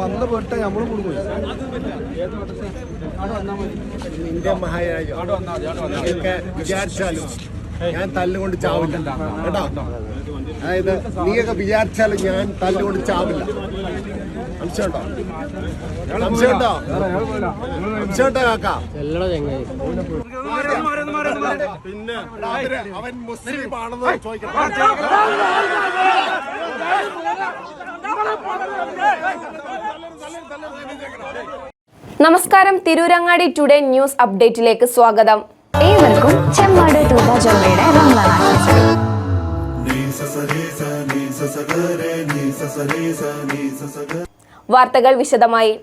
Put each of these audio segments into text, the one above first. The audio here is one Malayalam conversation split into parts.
വന്ന് പെട്ട നമ്മൾ കൊടുക്കും. ഇന്ത്യ വിചാരിച്ചാലും ഞാൻ തല്ലുകൊണ്ട് ചാവില്ല. കേട്ടോ? അതായത് നീയൊക്കെ വിചാരിച്ചാൽ ഞാൻ തല്ലുകൊണ്ട് ചാവില്ല. പിന്നെ അവൻ മുസ്ലിം നമസ്കാരം തിരൂരങ്ങാടി ടുഡേ ന്യൂസ് അപ്ഡേറ്റിലേക്ക് സ്വാഗതം. ഏവർക്കും ചെമ്മാട് ടൂബ ജോബയുടെ വാർത്തകൾ വിശദമായി.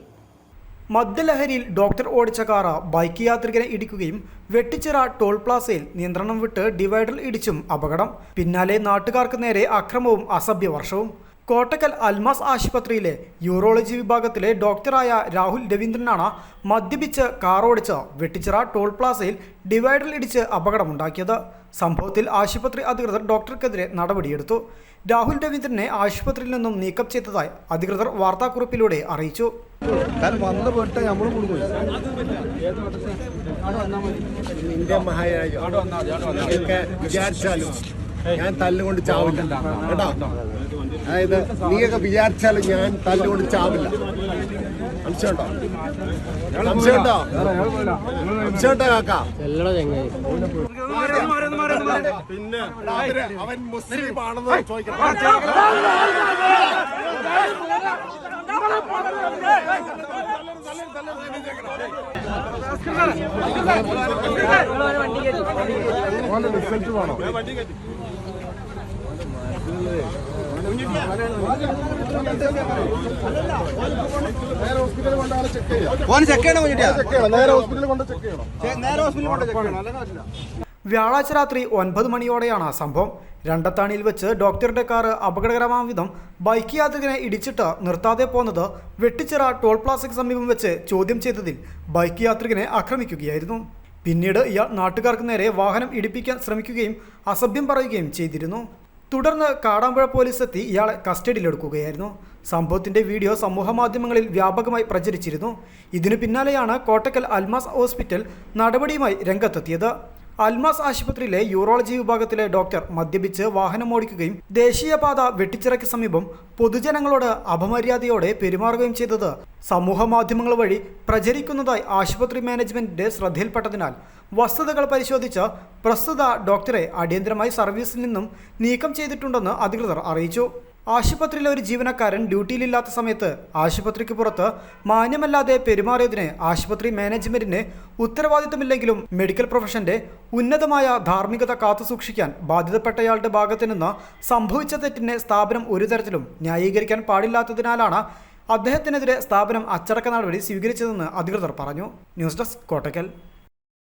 മദ്യലഹരിയിൽ ഡോക്ടർ ഓടിച്ച കാറ ബൈക്ക് യാത്രികരെ ഇടിക്കുകയും വെട്ടിച്ചിറ ടോൾ പ്ലാസയിൽ നിയന്ത്രണം വിട്ട് ഡിവൈഡർ ഇടിച്ചും അപകടം. പിന്നാലെ നാട്ടുകാർക്ക് നേരെ അക്രമവും അസഭ്യവർഷവും. കോട്ടക്കൽ അൽമാസ് ആശുപത്രിയിലെ യൂറോളജി വിഭാഗത്തിലെ ഡോക്ടറായ രാഹുൽ രവീന്ദ്രനാണ് മദ്യപിച്ച് കാർ ഓടിച്ച് വെട്ടിച്ചിറ ടോൾ പ്ലാസയിൽ ഡിവൈഡർ ഇടിച്ച് അപകടമുണ്ടാക്കിയത്. സംഭവത്തിൽ ആശുപത്രി അധികൃതർ ഡോക്ടർക്കെതിരെ നടപടിയെടുത്തു. രാഹുൽ രവീന്ദ്രനെ ആശുപത്രിയിൽ നിന്നും നീക്കം ചെയ്തതായി അധികൃതർ വാർത്താക്കുറിപ്പിലൂടെ അറിയിച്ചു. വിചാരിച്ചാലും? ഞാൻ തല്ലുകൊണ്ട് ചാവില്ല കേട്ടോ അതായത് നീയൊക്കെ വിചാരിച്ചാലും ഞാൻ തല്ലുകൊണ്ട് ചാവില്ല കാക്ക പിന്നെ അവൻ മുസ്ലിം ആണെന്ന് ചോദിക്കട്ടെ ഓന് ചെക്ക് ചെയ്യണം നേരെ ഹോസ്പിറ്റലിൽ കൊണ്ട് ചെക്ക് ചെയ്യണം. നേരെ ഹോസ്പിറ്റലിൽ കൊണ്ട് ചെക്ക് ചെയ്യണം. അല്ലെങ്കിൽ പറ്റില്ല വ്യാഴാഴ്ച രാത്രി ഒൻപത് മണിയോടെയാണ് സംഭവം. രണ്ടത്താണിയിൽ വെച്ച് ഡോക്ടറുടെ കാർ അപകടകരമാം വിധം ബൈക്ക് യാത്രികനെ ഇടിച്ചിട്ട് നിർത്താതെ പോന്നത് വെട്ടിച്ചിറ ടോൾ പ്ലാസയ്ക്ക് സമീപം വെച്ച് ചോദ്യം ചെയ്തതിൽ ബൈക്ക് യാത്രികനെ ആക്രമിക്കുകയായിരുന്നു. പിന്നീട് ഇയാൾ നാട്ടുകാർക്ക് നേരെ വാഹനം ഇടിപ്പിക്കാൻ ശ്രമിക്കുകയും അസഭ്യം പറയുകയും ചെയ്തിരുന്നു. തുടർന്ന് കാടാമ്പുഴ പോലീസ് എത്തി ഇയാളെ കസ്റ്റഡിയിലെടുക്കുകയായിരുന്നു. സംഭവത്തിന്റെ വീഡിയോ സമൂഹമാധ്യമങ്ങളിൽ വ്യാപകമായി പ്രചരിച്ചിരുന്നു. ഇതിനു പിന്നാലെയാണ് കോട്ടക്കൽ അൽമാസ് ഹോസ്പിറ്റൽ നടപടിയുമായി രംഗത്തെത്തിയത്. അൽമാസ് ആശുപത്രിയിലെ യൂറോളജി വിഭാഗത്തിലെ ഡോക്ടർ മദ്യപിച്ച് വാഹനം ഓടിക്കുകയും ദേശീയപാത വെട്ടിച്ചിറയ്ക്ക് സമീപം പൊതുജനങ്ങളോട് അപമര്യാദയോടെ പെരുമാറുകയും ചെയ്തത് സമൂഹ മാധ്യമങ്ങൾ വഴി പ്രചരിക്കുന്നതായി ആശുപത്രി മാനേജ്മെന്റിന്റെ ശ്രദ്ധയിൽപ്പെട്ടതിനാൽ വസ്തുതകൾ പരിശോധിച്ച് പ്രസ്തുത ഡോക്ടറെ അടിയന്തരമായി സർവീസിൽ നിന്നും നീക്കം ചെയ്തിട്ടുണ്ടെന്ന് അധികൃതർ അറിയിച്ചു. ആശുപത്രിയിലെ ഒരു ജീവനക്കാരൻ ഡ്യൂട്ടിയിലില്ലാത്ത സമയത്ത് ആശുപത്രിക്ക് പുറത്ത് മാന്യമല്ലാതെ പെരുമാറിയതിന് ആശുപത്രി മാനേജ്മെന്റിന് ഉത്തരവാദിത്തമില്ലെങ്കിലും മെഡിക്കൽ പ്രൊഫഷന്റെ ഉന്നതമായ ധാർമ്മികത കാത്തുസൂക്ഷിക്കാൻ ബാധ്യതപ്പെട്ടയാളുടെ ഭാഗത്തു നിന്ന് സംഭവിച്ച തെറ്റിനെ സ്ഥാപനം ഒരു തരത്തിലും ന്യായീകരിക്കാൻ പാടില്ലാത്തതിനാലാണ് അദ്ദേഹത്തിനെതിരെ സ്ഥാപനം അച്ചടക്ക നടപടി സ്വീകരിച്ചതെന്ന് അധികൃതർ പറഞ്ഞു. News desk Kottakkal.